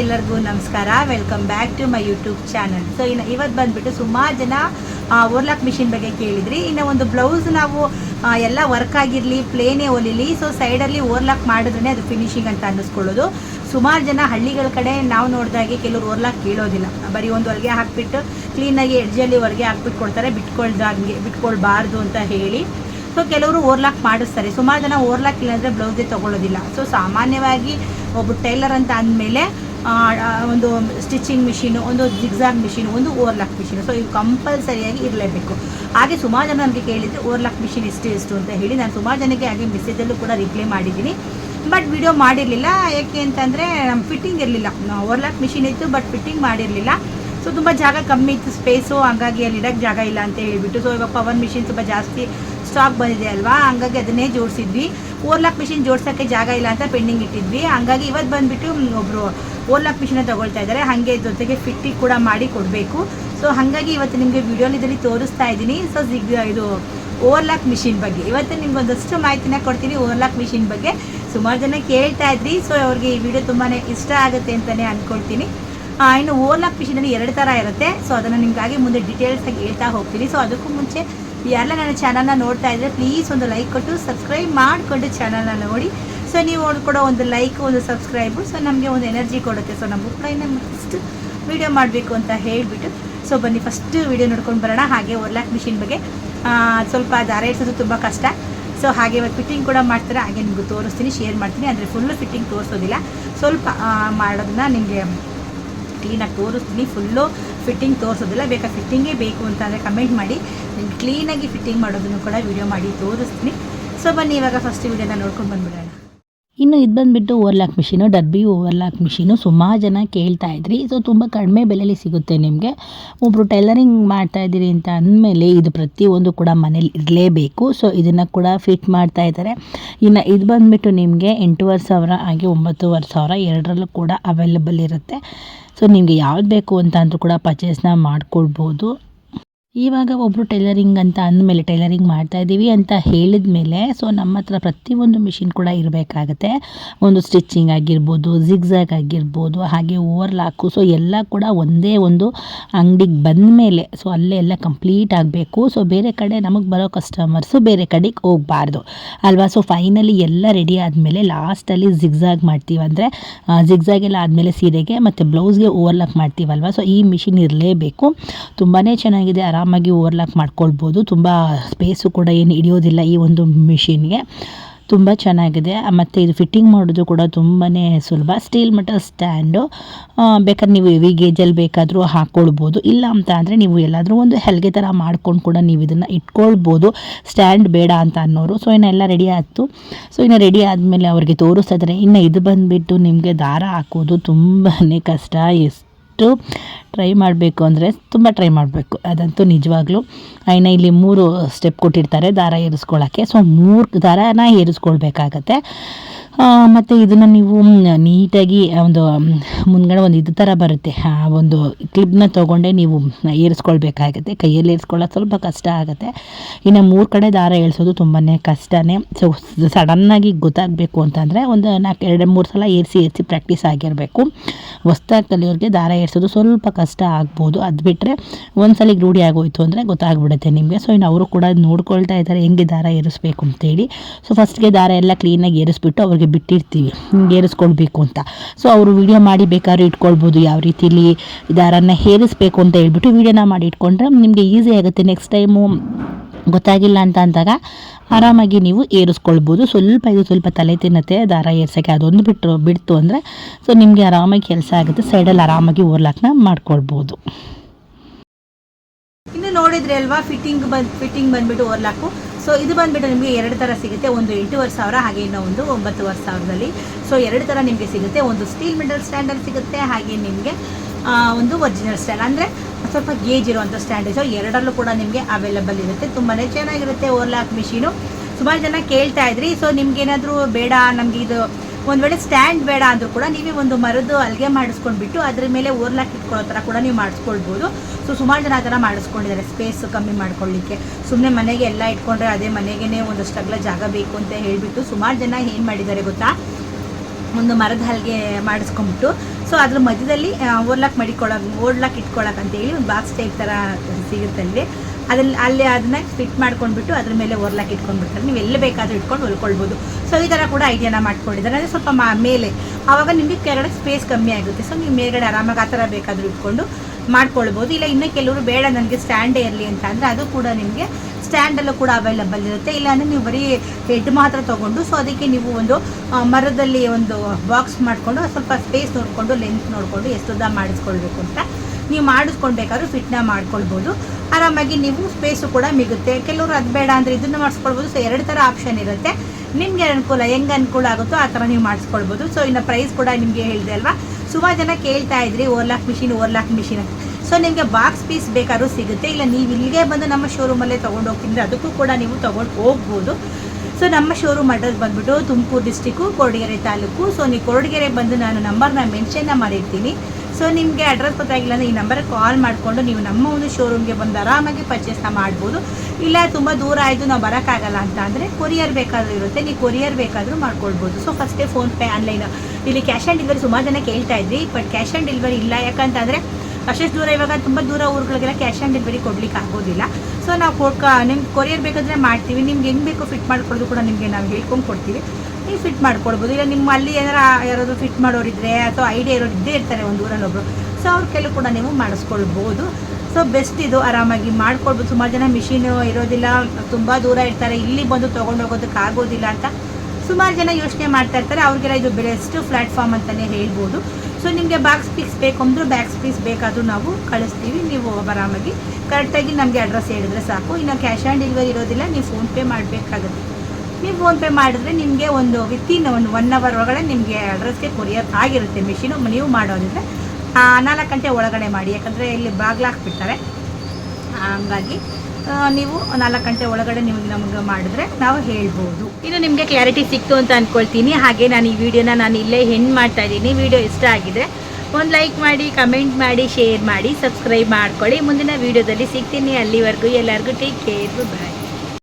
ಎಲ್ಲರಿಗೂ ನಮಸ್ಕಾರ. Welcome back to my YouTube channel so ಇನ್ನು ಇವತ್ತು ಬಂದುಬಿಟ್ಟು ಸುಮಾರು ಜನ ಓರ್ಲಾಕ್ ಮಿಷಿನ್ ಬಗ್ಗೆ ಕೇಳಿದ್ರಿ. ಇನ್ನು ಒಂದು ಬ್ಲೌಸ್ ನಾವು ಎಲ್ಲ ವರ್ಕ್ ಆಗಿರಲಿ ಪ್ಲೇನೇ ಹೊಲಿಲಿ ಸೊ ಸೈಡಲ್ಲಿ ಓರ್ಲಾಕ್ ಮಾಡಿದ್ರೇ ಅದು ಫಿನಿಶಿಂಗ್ ಅಂತ ಅನ್ನಿಸ್ಕೊಳ್ಳೋದು. ಸುಮಾರು ಜನ ಹಳ್ಳಿಗಳ ಕಡೆ ನಾವು ನೋಡಿದಾಗೆ ಕೆಲವರು ಓರ್ಲಾಕ್ ಕೇಳೋದಿಲ್ಲ. ಬರೀ ಒಂದು ಹೊಲಿಗೆ ಹಾಕ್ಬಿಟ್ಟು ಕ್ಲೀನಾಗಿ ಎಡ್ಜಲ್ಲಿ ಹೊಲಿಗೆ ಹಾಕ್ಬಿಟ್ಟು ಕೊಡ್ತಾರೆ, ಬಿಟ್ಕೊಳ್ದಂಗೆ, ಬಿಟ್ಕೊಳ್ಬಾರ್ದು ಅಂತ ಹೇಳಿ. ಸೊ ಕೆಲವರು ಓರ್ಲಾಕ್ ಮಾಡಿಸ್ತಾರೆ. ಸುಮಾರು ಜನ ಓರ್ಲಾಕ್ ಇಲ್ಲಾಂದರೆ ಬ್ಲೌಸೇ ತೊಗೊಳ್ಳೋದಿಲ್ಲ. ಸೊ ಸಾಮಾನ್ಯವಾಗಿ ಒಬ್ಬ ಟೈಲರ್ ಅಂತ ಅಂದಮೇಲೆ ಒಂದು ಸ್ಟಿಚಿಂಗ್ ಮಿಷಿನು ಒಂದು ಜಿಗ್ಸಾಗ್ ಮಿಷಿನ್ ಒಂದು ಓವರ್ಲಾಕ್ ಮಿಷಿನ್ ಸೊ ಇವು ಕಂಪಲ್ಸರಿಯಾಗಿ ಇರಲೇಬೇಕು. ಹಾಗೆ ಸುಮಾರು ಜನ ನನಗೆ ಕೇಳಿದರೆ ಓವರ್ಲಾಕ್ ಮಿಷಿನ್ ಇಷ್ಟು ಇಷ್ಟು ಅಂತ ಹೇಳಿ. ನಾನು ಸುಮಾರು ಜನಕ್ಕೆ ಹಾಗೆ ಮೆಸೇಜಲ್ಲೂ ಕೂಡ ರಿಪ್ಲೈ ಮಾಡಿದ್ದೀನಿ. ಬಟ್ ವಿಡಿಯೋ ಮಾಡಿರಲಿಲ್ಲ. ಯಾಕೆ ಅಂತಂದರೆ ನಮ್ಮ ಫಿಟ್ಟಿಂಗ್ ಇರಲಿಲ್ಲ. ಓರ್ಲಾಕ್ ಮಿಷಿನ್ ಇತ್ತು ಬಟ್ ಫಿಟ್ಟಿಂಗ್ ಮಾಡಿರಲಿಲ್ಲ. ಸೊ ತುಂಬ ಜಾಗ ಕಮ್ಮಿ ಇತ್ತು ಸ್ಪೇಸು ಹಂಗಾಗಿ ಅಲ್ಲಿ ಇಡೋಕ್ಕೆ ಜಾಗ ಇಲ್ಲ ಅಂತ ಹೇಳಿಬಿಟ್ಟು. ಸೊ ಇವಾಗ ಪವರ್ ಮಿಷಿನ್ ತುಂಬ ಜಾಸ್ತಿ ಸ್ಟಾಕ್ ಬಂದಿದೆ ಅಲ್ವಾ? ಹಂಗಾಗಿ ಅದನ್ನೇ ಜೋಡಿಸಿದ್ವಿ. ಓರ್ಲಾಕ್ ಮಿಷಿನ್ ಜೋಡ್ಸೋಕ್ಕೆ ಜಾಗ ಇಲ್ಲ ಅಂತ ಪೆಂಡಿಂಗ್ ಇಟ್ಟಿದ್ವಿ. ಹಂಗಾಗಿ ಇವತ್ತು ಬಂದುಬಿಟ್ಟು ಒಬ್ಬರು ಓರ್ಲಾಕ್ ಮಿಷಿನ ತಗೊಳ್ತಾ ಇದ್ದಾರೆ. ಹಾಗೆ ಜೊತೆಗೆ ಫಿಟ್ಟಿಂಗ್ ಕೂಡ ಮಾಡಿ ಕೊಡಬೇಕು. ಸೊ ಹಾಗಾಗಿ ಇವತ್ತು ನಿಮಗೆ ವಿಡಿಯೋಲಿ ಇದರಲ್ಲಿ ತೋರಿಸ್ತಾ ಇದ್ದೀನಿ. ಸೊ ಸಿಗ್ ಇದು ಓವರ್ಲಾಕ್ ಮಿಷಿನ್ ಬಗ್ಗೆ. ಇವತ್ತು ನಿಮ್ಗೆ ಒಂದಷ್ಟು ಮಾಹಿತಿನ ಕೊಡ್ತೀನಿ ಓವರ್ಲಾಕ್ ಮಿಷಿನ್ ಬಗ್ಗೆ. ಸುಮಾರು ಜನ ಕೇಳ್ತಾ ಇದ್ರಿ. ಸೊ ಅವ್ರಿಗೆ ಈ ವಿಡಿಯೋ ತುಂಬಾ ಇಷ್ಟ ಆಗುತ್ತೆ ಅಂತಲೇ ಅಂದ್ಕೊಳ್ತೀನಿ ಇನ್ನು ಓವರ್ಲಾಕ್ ಮಿಷಿನಲ್ಲಿ ಎರಡು ಥರ ಇರುತ್ತೆ. ಸೊ ಅದನ್ನು ನಿಮಗಾಗಿ ಮುಂದೆ ಡೀಟೇಲ್ಸ್ ಆಗಿ ಹೇಳ್ತಾ ಹೋಗ್ತೀನಿ. ಸೊ ಅದಕ್ಕೂ ಮುಂಚೆ ಯಾರೆಲ್ಲ ನನ್ನ ಚಾನಲ್ನ ನೋಡ್ತಾ ಇದ್ದರೆ ಪ್ಲೀಸ್ ಒಂದು ಲೈಕ್ ಕೊಟ್ಟು ಸಬ್ಸ್ಕ್ರೈಬ್ ಮಾಡಿಕೊಂಡು ಚಾನಲ್ನ ನೋಡಿ. ಸೊ ನೀವು ಕೊಡೋ ಒಂದು ಲೈಕ್ ಒಂದು ಸಬ್ಸ್ಕ್ರೈಬು ಸೊ ನಮಗೆ ಒಂದು ಎನರ್ಜಿ ಕೊಡುತ್ತೆ. ಸೊ ನಮಗೂ ಕೂಡ ಇನ್ನು ಫಸ್ಟ್ ವೀಡಿಯೋ ಮಾಡಬೇಕು ಅಂತ ಹೇಳಿಬಿಟ್ಟು. ಸೊ ಬನ್ನಿ ಫಸ್ಟ್ ವೀಡಿಯೋ ನೋಡ್ಕೊಂಡು ಬರೋಣ. ಹಾಗೆ ಓರ್ಲಾಕ್ ಮಿಷಿನ್ ಬಗ್ಗೆ. ಸ್ವಲ್ಪ ದಾರ ಇಡ್ಸೋದು ತುಂಬ ಕಷ್ಟ. ಸೊ ಹಾಗೆ ಇವತ್ತು ಫಿಟ್ಟಿಂಗ್ ಕೂಡ ಮಾಡ್ತಾರೆ. ಹಾಗೆ ನಿಮಗೆ ತೋರಿಸ್ತೀನಿ ಶೇರ್ ಮಾಡ್ತೀನಿ. ಅಂದರೆ ಫುಲ್ಲು ಫಿಟ್ಟಿಂಗ್ ತೋರಿಸೋದಿಲ್ಲ. ಸ್ವಲ್ಪ ಮಾಡೋದನ್ನ ನಿಮಗೆ ಕ್ಲೀನಾಗಿ ತೋರಿಸ್ತೀನಿ. ಫುಲ್ಲು ಫಿಟ್ಟಿಂಗ್ ತೋರಿಸೋದಿಲ್ಲ, ಬೇಕಾ ಫಿಟ್ಟಿಂಗೇ ಬೇಕು ಅಂತ ಅಂದರೆ ಕಮೆಂಟ್ ಮಾಡಿ, ನಾನು ಕ್ಲೀನಾಗಿ ಫಿಟ್ಟಿಂಗ್ ಮಾಡೋದನ್ನು ಕೂಡ ವಿಡಿಯೋ ಮಾಡಿ ತೋರಿಸ್ತೀನಿ. ಸೊ ಬನ್ನಿ ಇವಾಗ ಫಸ್ಟ್ ವಿಡಿಯೋನ ನೋಡ್ಕೊಂಡು ಬಂದ್ಬಿಡೋಣ. ಇನ್ನು ಇದು ಬಂದುಬಿಟ್ಟು ಓವರ್ಲಾಕ್ ಮಿಷಿನು ಡಬ್ಬಿ ಓವರ್ಲಾಕ್ ಮಿಷಿನು ಸುಮಾರು ಜನ ಕೇಳ್ತಾ ಇದ್ರಿ. ಸೊ ತುಂಬ ಕಡಿಮೆ ಬೆಲೆಯಲ್ಲಿ ಸಿಗುತ್ತೆ ನಿಮಗೆ. ಒಬ್ಬರು ಟೈಲರಿಂಗ್ ಮಾಡ್ತಾ ಇದ್ದೀರಿ ಅಂತ ಅಂದಮೇಲೆ ಇದು ಪ್ರತಿಯೊಂದು ಕೂಡ ಮನೇಲಿ ಇರಲೇಬೇಕು. ಸೊ ಇದನ್ನು ಕೂಡ ಫಿಟ್ ಮಾಡ್ತಾ ಇದ್ದಾರೆ. ಇನ್ನು ಇದು ಬಂದುಬಿಟ್ಟು ನಿಮಗೆ ಎಂಟೂವರೆ ಸಾವಿರ ಹಾಗೆ ಒಂಬತ್ತುವರೆ ಸಾವಿರ ಎರಡರಲ್ಲೂ ಕೂಡ ಅವೈಲಬಲ್ ಇರುತ್ತೆ. ಸೊ ನಿಮಗೆ ಯಾವ್ದು ಬೇಕು ಅಂತ ಅಂದರೂ ಕೂಡ ಪರ್ಚೇಸ್ನ ಮಾಡ್ಕೊಳ್ಬೋದು. ಇವಾಗ ಒಬ್ಬರು ಟೈಲರಿಂಗ್ ಅಂತ ಅಂದಮೇಲೆ ಟೈಲರಿಂಗ್ ಮಾಡ್ತಾ ಇದ್ದೀವಿ ಅಂತ ಹೇಳಿದ ಮೇಲೆ ಸೊ ನಮ್ಮ ಹತ್ರ ಪ್ರತಿಯೊಂದು ಮಿಷಿನ್ ಕೂಡ ಇರಬೇಕಾಗತ್ತೆ. ಒಂದು ಸ್ಟಿಚಿಂಗ್ ಆಗಿರ್ಬೋದು ಜಿಗ್ಝಾಗ್ ಆಗಿರ್ಬೋದು, ಹಾಗೆ ಓವರ್ಲಾಕು, ಸೊ ಎಲ್ಲ ಕೂಡ ಒಂದೇ ಒಂದು ಅಂಗಡಿಗೆ ಬಂದ ಮೇಲೆ ಸೊ ಅಲ್ಲೇ ಎಲ್ಲ ಕಂಪ್ಲೀಟ್ ಆಗಬೇಕು. ಸೊ ಬೇರೆ ಕಡೆ ನಮಗೆ ಬರೋ ಕಸ್ಟಮರ್ಸು ಬೇರೆ ಕಡೆಗೆ ಹೋಗಬಾರ್ದು. ಅಲ್ವಾ? ಸೊ ಫೈನಲಿ ಎಲ್ಲ ರೆಡಿ ಆದಮೇಲೆ ಲಾಸ್ಟಲ್ಲಿ ಜಿಗ್ಝಾಗ್ ಮಾಡ್ತೀವಿ ಅಂದರೆ ಎಲ್ಲ ಆದಮೇಲೆ ಸೀರೆಗೆ ಮತ್ತು ಬ್ಲೌಸ್ಗೆ ಓವರ್ಲಾಕ್ ಮಾಡ್ತೀವಲ್ವ? ಸೊ ಈ ಮಿಷಿನ್ ಇರಲೇಬೇಕು. ತುಂಬಾ ಚೆನ್ನಾಗಿದೆ ಆರಾಮಾಗಿ ಓವರ್ಲಾಕ್ ಮಾಡ್ಕೊಳ್ಬೋದು. ತುಂಬ ಸ್ಪೇಸು ಕೂಡ ಏನು ಹಿಡಿಯೋದಿಲ್ಲ ಈ ಒಂದು ಮಿಷಿನ್ಗೆ ತುಂಬ ಚೆನ್ನಾಗಿದೆ. ಮತ್ತು ಇದು ಫಿಟ್ಟಿಂಗ್ ಮಾಡೋದು ಕೂಡ ತುಂಬಾ ಸುಲಭ. ಸ್ಟೀಲ್ ಮಟ್ಟ ಸ್ಟ್ಯಾಂಡು ಬೇಕಾದ್ರೆ ನೀವು ಹೆವಿ ಗೇಜಲ್ಲಿ ಬೇಕಾದರೂ ಹಾಕ್ಕೊಳ್ಬೋದು ಇಲ್ಲ ಅಂತ ಅಂದರೆ ನೀವು ಎಲ್ಲಾದರೂ ಒಂದು ಹೆಲ್ಗೆ ಥರ ಮಾಡ್ಕೊಂಡು ಕೂಡ ನೀವು ಇದನ್ನು ಇಟ್ಕೊಳ್ಬೋದು. ಸ್ಟ್ಯಾಂಡ್ ಬೇಡ ಅಂತ ಅನ್ನೋರು. ಸೊ ಇನ್ನು ಎಲ್ಲ ರೆಡಿ ಆಯಿತು. ಸೊ ಇನ್ನು ರೆಡಿ ಆದಮೇಲೆ ಅವ್ರಿಗೆ ತೋರಿಸ್ತಾ ಇದ್ದಾರೆ ಇನ್ನು ಇದು ಬಂದುಬಿಟ್ಟು ನಿಮಗೆ ದಾರ ಹಾಕೋದು ತುಂಬಾ ಕಷ್ಟ. ಎಷ್ಟು ಟ್ರೈ ಮಾಡಬೇಕು ಅಂದರೆ ತುಂಬ ಟ್ರೈ ಮಾಡಬೇಕು. ಅದಂತೂ ನಿಜವಾಗ್ಲೂ. ಇನ್ನು ಇಲ್ಲಿ ಮೂರು ಸ್ಟೆಪ್ ಕೊಟ್ಟಿರ್ತಾರೆ, ದಾರ ಏರಿಸ್ಕೊಳ್ಳೋಕ್ಕೆ ಸೊ ಮೂರು ದಾರನ ಏರಿಸ್ಕೊಳ್ಬೇಕಾಗತ್ತೆ. ಮತ್ತು ಇದನ್ನು ನೀವು ನೀಟಾಗಿ ಒಂದು ಮುಂದ್ಗಡೆ ಒಂದು ಇದು ಥರ ಬರುತ್ತೆ. ಆ ಒಂದು ಕ್ಲಿಪ್ನ ತೊಗೊಂಡೆ ನೀವು ಏರಿಸ್ಕೊಳ್ಬೇಕಾಗತ್ತೆ. ಕೈಯಲ್ಲಿ ಏರಿಸ್ಕೊಳ್ಳೋದು ಸ್ವಲ್ಪ ಕಷ್ಟ ಆಗುತ್ತೆ. ಇನ್ನು ಮೂರು ಕಡೆ ದಾರ ಏಳಿಸೋದು ತುಂಬಾ ಕಷ್ಟನೇ. ಸೊ ಸಡನ್ನಾಗಿ ಗೊತ್ತಾಗಬೇಕು ಅಂತಂದರೆ ಒಂದು ನಾಲ್ಕು ಎರಡು ಮೂರು ಸಲ ಏರಿಸಿ ಏರಿಸಿ ಪ್ರಾಕ್ಟೀಸ್ ಆಗಿರಬೇಕು. ಹೊಸ್ದಾಗಿ ಕಲಿಯೋರಿಗೆ ದಾರ ಏರಿಸೋದು ಸ್ವಲ್ಪ ಕಷ್ಟ ಆಗ್ಬೋದು. ಅದು ಬಿಟ್ಟರೆ ಒಂದು ಸಲ ರೂಢಿ ಆಗೋಯ್ತು ಅಂದರೆ ಗೊತ್ತಾಗ್ಬಿಡುತ್ತೆ ನಿಮಗೆ. ಸೊ ಇನ್ನು ಅವರು ಕೂಡ ನೋಡ್ಕೊಳ್ತಾ ಇದ್ದಾರೆ ಹೆಂಗೆ ದಾರ ಏರಿಸ್ಬೇಕು ಅಂತೇಳಿ. ಸೊ ಫಸ್ಟ್ಗೆ ದಾರ ಎಲ್ಲ ಕ್ಲೀನಾಗಿ ಏರಿಸ್ಬಿಟ್ಟು ಅವ್ರಿಗೆ ಬಿಟ್ಟಿರ್ತೀವಿ. ಹಿಂಗೆ ಏರಿಸ್ಕೊಳ್ಬೇಕು ಅಂತ. ಸೊ ಅವರು ವಿಡಿಯೋ ಮಾಡಿ ಬೇಕಾದ್ರೂ ಇಟ್ಕೊಳ್ಬೋದು, ಯಾವ ರೀತಿಲಿ ದಾರನ ಏರಿಸ್ಬೇಕು ಅಂತ ಹೇಳ್ಬಿಟ್ಟು ವೀಡಿಯೋನ ಮಾಡಿ ಇಟ್ಕೊಂಡ್ರೆ ನಿಮಗೆ ಈಸಿ ಆಗುತ್ತೆ. ನೆಕ್ಸ್ಟ್ ಟೈಮು ಗೊತ್ತಾಗಿಲ್ಲ ಅಂತ ಅಂದಾಗ ಆರಾಮಾಗಿ ನೀವು ಏರಿಸ್ಕೊಳ್ಬೋದು. ಸ್ವಲ್ಪ ಇದು ಸ್ವಲ್ಪ ತಲೆ ತಿನ್ನುತ್ತೆ, ದಾರ ಏರ್ಸೋಕ್ಕೆ ಅದೊಂದು ಬಿಟ್ಟು ಬಿಡ್ತು ಅಂದರೆ ಸೊ ನಿಮಗೆ ಆರಾಮಾಗಿ ಕೆಲಸ ಆಗುತ್ತೆ. ಸೈಡಲ್ಲಿ ಆರಾಮಾಗಿ ಓರ್ಲಾಕ್ನ ಮಾಡ್ಕೊಳ್ಬೋದು. ಇನ್ನು ನೋಡಿದ್ರಿ ಅಲ್ವಾ ಫಿಟ್ಟಿಂಗ್ ಬಂದು ಫಿಟ್ಟಿಂಗ್ ಬಂದ್ಬಿಟ್ಟು ಓರ್ಲಾಕು? ಸೊ ಇದು ಬಂದುಬಿಟ್ಟು ನಿಮಗೆ ಎರಡು ಥರ ಸಿಗುತ್ತೆ. ಒಂದು ಎಂಟೂವರೆ ಸಾವಿರ, ಹಾಗೆ ಇನ್ನೂ ಒಂದು ಒಂಬತ್ತುವರೆ ಸಾವಿರದಲ್ಲಿ. ಸೊ ಎರಡು ಥರ ನಿಮಗೆ ಸಿಗುತ್ತೆ. ಒಂದು ಸ್ಟೀಲ್ ಮಿಡಲ್ ಸ್ಟ್ಯಾಂಡರ್ಡ್ ಸಿಗುತ್ತೆ, ಹಾಗೆ ನಿಮಗೆ ಒಂದು ಒರಿಜಿನಲ್ ಸ್ಟ್ಯಾಂಡ್ ಅಂದರೆ ಸ್ವಲ್ಪ ಗೇಜ್ ಇರುವಂಥ ಸ್ಟ್ಯಾಂಡರ್ಡ್ ಸೊ ಎರಡರಲ್ಲೂ ಕೂಡ ನಿಮಗೆ ಅವೈಲಬಲ್ ಇರುತ್ತೆ. ತುಂಬಾ ಚೆನ್ನಾಗಿರುತ್ತೆ ಓರ್ಲಾಕ್ ಮಿಷಿನು ಸುಮಾರು ಜನ ಕೇಳ್ತಾ ಇದ್ರಿ. ಸೊ ನಿಮ್ಗೇನಾದರೂ ಬೇಡ, ನಮಗೆ ಇದು ಒಂದು ವೇಳೆ ಸ್ಟ್ಯಾಂಡ್ ಬೇಡ ಅಂದರೂ ಕೂಡ ನೀವೇ ಒಂದು ಮರದ್ದು ಅಲ್ಗೆ ಮಾಡಿಸ್ಕೊಂಡ್ಬಿಟ್ಟು ಅದ್ರ ಮೇಲೆ ಓರ್ಲಾಕ್ ಇಟ್ಕೊಳ್ಳೋ ಥರ ಕೂಡ ನೀವು ಮಾಡಿಸ್ಕೊಳ್ಬೋದು. ಸೊ ಸುಮಾರು ಜನ ಆ ಥರ ಮಾಡಿಸ್ಕೊಂಡಿದ್ದಾರೆ. ಸ್ಪೇಸ್ ಕಮ್ಮಿ ಮಾಡ್ಕೊಳ್ಳಿಕ್ಕೆ ಸುಮ್ಮನೆ ಮನೆಗೆ ಎಲ್ಲ ಇಟ್ಕೊಂಡ್ರೆ ಅದೇ ಮನೆಗೇ ಒಂದಷ್ಟು ಅಗಲ ಜಾಗ ಬೇಕು ಅಂತ ಹೇಳಿಬಿಟ್ಟು ಸುಮಾರು ಜನ ಏನು ಮಾಡಿದ್ದಾರೆ ಗೊತ್ತಾ? ಒಂದು ಮರದ ಹಲ್ಗೆ ಮಾಡಿಸ್ಕೊಂಬಿಟ್ಟು ಸೊ ಅದ್ರ ಮಧ್ಯದಲ್ಲಿ ಓರ್ಲಾಕ್ ಮಡಿಕೊಳ್ಳೋಕೆ ಓಡ್ಲಾಕ್ ಇಟ್ಕೊಳಕ್ಕೆ ಅಂತೇಳಿ ಒಂದು ಬಾಕ್ಸ್ ಟೈಪ್ ಥರ ಸಿಗುತ್ತೆ ಅಲ್ಲಿ. ಅದ್ರಲ್ಲಿ ಅಲ್ಲಿ ಅದನ್ನ ಫಿಟ್ ಮಾಡ್ಕೊಂಡ್ಬಿಟ್ಟು ಅದ್ರ ಮೇಲೆ ಓರ್ಲಾಕ್ ಇಟ್ಕೊಂಡ್ಬಿಡ್ತಾರೆ. ನೀವು ಎಲ್ಲಿ ಬೇಕಾದರೂ ಇಟ್ಕೊಂಡು ಹೊಲ್ಕೊಳ್ಬೋದು ಸೊ ಈ ಥರ ಕೂಡ ಐಡಿಯಾನ ಮಾಡ್ಕೊಂಡಿದ್ದಾರೆ. ಅಂದರೆ ಸ್ವಲ್ಪ ಮೇಲೆ. ಆವಾಗ ನಿಮಗೆ ಕೆಳಗಡೆ ಸ್ಪೇಸ್ ಕಮ್ಮಿ ಆಗುತ್ತೆ. ಸೊ ನೀವು ಮೇಲ್ಗಡೆ ಆರಾಮಾಗಿ ಆ ಥರ ಬೇಕಾದರೂ ಇಟ್ಕೊಂಡು ಮಾಡ್ಕೊಳ್ಬೋದು. ಇಲ್ಲ ಇನ್ನೂ ಕೆಲವರು, ಬೇಡ, ನನಗೆ ಸ್ಟ್ಯಾಂಡೇ ಇರಲಿ ಅಂತ ಅಂದರೆ ಅದು ಕೂಡ ನಿಮಗೆ ಸ್ಟ್ಯಾಂಡಲ್ಲೂ ಕೂಡ ಅವೈಲಬಲ್ ಇರುತ್ತೆ. ಇಲ್ಲಾಂದರೆ ನೀವು ಬರೀ ಹೆಡ್ ಮಾತ್ರ ತೊಗೊಂಡು ಸೊ ಅದಕ್ಕೆ ನೀವು ಒಂದು ಮರದಲ್ಲಿ ಒಂದು ಬಾಕ್ಸ್ ಮಾಡಿಕೊಂಡು, ಸ್ವಲ್ಪ ಸ್ಪೇಸ್ ನೋಡಿಕೊಂಡು ಲೆಂತ್ ನೋಡಿಕೊಂಡು ಎಷ್ಟು ಉದ್ದ ಮಾಡಿಸ್ಕೊಳ್ಬೇಕು ಅಂತ ನೀವು ಮಾಡಿಸ್ಕೊಳ್ಬೇಕಾದ್ರೂ ಫಿಟ್ನ ಮಾಡ್ಕೊಳ್ಬೋದು. ಆರಾಮಾಗಿ ನೀವು ಸ್ಪೇಸು ಕೂಡ ಮಿಗುತ್ತೆ. ಕೆಲವರು ಅದು ಬೇಡ ಅಂದರೆ ಇದನ್ನು ಮಾಡಿಸ್ಕೊಳ್ಬೋದು. ಸೊ ಎರಡು ಥರ ಆಪ್ಷನ್ ಇರುತ್ತೆ. ನಿಮಗೆ ಅನುಕೂಲ, ಹೆಂಗೆ ಅನುಕೂಲ ಆಗುತ್ತೋ ಆ ಥರ ನೀವು ಮಾಡಿಸ್ಕೊಳ್ಬೋದು. ಸೊ ಇನ್ನು ಪ್ರೈಸ್ ಕೂಡ ನಿಮಗೆ ಹೇಳಿದೆ ಅಲ್ವಾ? ಸುಮಾರು ಜನ ಕೇಳ್ತಾ ಇದ್ರಿ ಓರ್ಲಾಕ್ ಮಿಷಿನ್ ಓರ್ಲಾಕ್ ಮಿಷಿನ್ ಅಂತ. ಸೊ ನಿಮಗೆ ಬಾಕ್ಸ್ ಪೀಸ್ ಬೇಕಾದ್ರೂ ಸಿಗುತ್ತೆ. ಇಲ್ಲ, ನೀವು ಇಲ್ಲಿಗೆ ಬಂದು ನಮ್ಮ ಶೋರೂಮಲ್ಲೇ ತೊಗೊಂಡು ಹೋಗ್ತಿದ್ರೆ ಅದಕ್ಕೂ ಕೂಡ ನೀವು ತೊಗೊಂಡು ಹೋಗ್ಬೋದು. ಸೊ ನಮ್ಮ ಶೋರೂಮ್ ಅಡ್ರೆಸ್ ಬಂದ್ಬಿಟ್ಟು ತುಮಕೂರು ಡಿಸ್ಟಿಕ್ಕು ಕೊರಟಗೆರೆ ತಾಲೂಕು. ಸೊ ನೀವು ಕೊರಟಗೆರೆ ಬಂದು ನಾನು ನಂಬರ್ನ ಮೆನ್ಷನ್ನ ಮಾಡಿರ್ತೀನಿ. ಸೊ ನಿಮಗೆ ಅಡ್ರೆಸ್ ಗೊತ್ತಾಗಿಲ್ಲ ಅಂದರೆ ಈ ನಂಬರ್ಗೆ ಕಾಲ್ ಮಾಡಿಕೊಂಡು ನೀವು ನಮ್ಮ ಒಂದು ಶೋರೂಮ್ಗೆ ಬಂದು ಆರಾಮಾಗಿ ಪರ್ಚೇಸ್ನ ಮಾಡ್ಬೋದು. ಇಲ್ಲ, ತುಂಬ ದೂರ ಆಯಿತು ನಾವು ಬರೋಕ್ಕಾಗಲ್ಲ ಅಂತ ಅಂದರೆ ಕೊರಿಯರ್ ಬೇಕಾದರೂ ಇರುತ್ತೆ, ನೀವು ಕೊರಿಯರ್ ಬೇಕಾದರೂ ಮಾಡ್ಕೊಳ್ಬೋದು. ಸೊ ಫಸ್ಟೇ ಫೋನ್ಪೇ ಆನ್ಲೈನ್ ಇಲ್ಲಿ ಕ್ಯಾಶ್ ಆ್ಯಂಡ್ ಡೆಲಿವರಿ ಸುಮಾರು ಜನ ಕೇಳ್ತಾ ಇದ್ವಿ ಬಟ್ ಕ್ಯಾಶ್ ಆ್ಯಂಡ್ ಡೆಲಿವರಿ ಇಲ್ಲ. ಯಾಕಂತಂದರೆ ಅಷ್ಟಷ್ಟು ದೂರ ಇವಾಗ, ತುಂಬ ದೂರ ಊರುಗಳಿಗೆಲ್ಲ ಕ್ಯಾಶ್ ಆನ್ ಡೆಲಿವರಿ ಕೊಡ್ಲಿಕ್ಕೆ ಆಗೋದಿಲ್ಲ. ಸೊ ನಾವು ಕೊಡ್ಕ, ನಿಮ್ಗೆ ಕೊರಿಯರ್ ಬೇಕಾದರೆ ಮಾಡ್ತೀವಿ. ನಿಮ್ಗೆ ಹೆಂಗೆ ಬೇಕು ಫಿಟ್ ಮಾಡಿಕೊಡೋದು ಕೂಡ ನಿಮಗೆ ನಾವು ಹೇಳ್ಕೊಂಡು ಕೊಡ್ತೀವಿ. ನೀವು ಫಿಟ್ ಮಾಡ್ಕೊಳ್ಬೋದು. ಇಲ್ಲ, ನಿಮ್ಮ ಅಲ್ಲಿ ಏನಾರ ಯಾರಾದರೂ ಫಿಟ್ ಮಾಡೋರಿದ್ರೆ ಅಥವಾ ಐಡಿಯಾ ಇರೋರು ಇದ್ದೇ ಇರ್ತಾರೆ ಒಂದು ಊರಲ್ಲಿ ಒಬ್ಬರು ಸೊ ಅವ್ರ ಕೆಲವು ಕೂಡ ನೀವು ಮಾಡಿಸ್ಕೊಳ್ಬೋದು. ಸೊ ಬೆಸ್ಟ್ ಇದು ಆರಾಮಾಗಿ ಮಾಡ್ಕೊಳ್ಬೋದು. ಸುಮಾರು ಜನ ಮಿಷಿನು ಇರೋದಿಲ್ಲ, ತುಂಬ ದೂರ ಇರ್ತಾರೆ. ಇಲ್ಲಿ ಬಂದು ತೊಗೊಂಡು ಹೋಗೋದಕ್ಕೆ ಆಗೋದಿಲ್ಲ ಅಂತ ಸುಮಾರು ಜನ ಯೋಚನೆ ಮಾಡ್ತಾ ಇರ್ತಾರೆ. ಅವ್ರಿಗೆಲ್ಲ ಇದು ಬೆಸ್ಟ್ ಪ್ಲಾಟ್ಫಾರ್ಮ್ ಅಂತಲೇ ಹೇಳ್ಬೋದು. ಸೊ ನಿಮಗೆ ಬಾಕ್ಸ್ ಪೀಸ್ ಬೇಕು ಅಂದರೂ ಬ್ಯಾಕ್ಸ್ ಪೀಸ್ ಬೇಕಾದರೂ ನಾವು ಕಳಿಸ್ತೀವಿ. ನೀವು ಆರಾಮಾಗಿ ಕರೆಕ್ಟಾಗಿ ನಮಗೆ ಅಡ್ರೆಸ್ ಹೇಳಿದ್ರೆ ಸಾಕು. ಇನ್ನು ಕ್ಯಾಶ್ ಆ್ಯಂಡ್ ಡೆಲಿವರಿ ಇರೋದಿಲ್ಲ, ನೀವು ಫೋನ್ಪೇ ಮಾಡಬೇಕಾಗುತ್ತೆ. ನೀವು ಫೋನ್ಪೇ ಮಾಡಿದ್ರೆ ನಿಮಗೆ ಒಂದು ವಿತಿನ್ ಒಂದು ಒನ್ ಅವರ್ ಒಳಗಡೆ ನಿಮಗೆ ಅಡ್ರೆಸ್ಗೆ ಕೊರಿಯರ್ ಆಗಿರುತ್ತೆ ಮಿಷಿನು ನೀವು ಮಾಡೋದಿದ್ರೆ ನಾಲ್ಕು ಗಂಟೆ ಒಳಗಡೆ ಮಾಡಿ. ಯಾಕಂದರೆ ಇಲ್ಲಿ ಬಾಗ್ಲಾಕ್ಬಿಡ್ತಾರೆ ಹಂಗಾಗಿ ನೀವು ನಾಲ್ಕು ಗಂಟೆ ಒಳಗಡೆ ನಿಮಗೆ ನಮಗೆ ಮಾಡಿದ್ರೆ ನಾವು ಹೇಳ್ಬೋದು. ಇನ್ನು ನಿಮಗೆ ಕ್ಲಾರಿಟಿ ಸಿಕ್ತು ಅಂತ ಅಂದ್ಕೊಳ್ತೀನಿ ಹಾಗೆ ನಾನು ಈ ವಿಡಿಯೋನ ನಾನು ಇಲ್ಲೇ ಹೆಣ್ಣು ಮಾಡ್ತಾ ಇದ್ದೀನಿ. ವಿಡಿಯೋ ಇಷ್ಟ ಆಗಿದೆ ಒಂದು ಲೈಕ್ ಮಾಡಿ ಕಮೆಂಟ್ ಮಾಡಿ ಶೇರ್ ಮಾಡಿ ಸಬ್ಸ್ಕ್ರೈಬ್ ಮಾಡ್ಕೊಳ್ಳಿ. ಮುಂದಿನ ವಿಡಿಯೋದಲ್ಲಿ ಸಿಗ್ತೀನಿ. ಅಲ್ಲಿವರೆಗೂ ಎಲ್ಲರಿಗೂ ಟೇಕ್ ಕೇರ್ ಬಾಯ್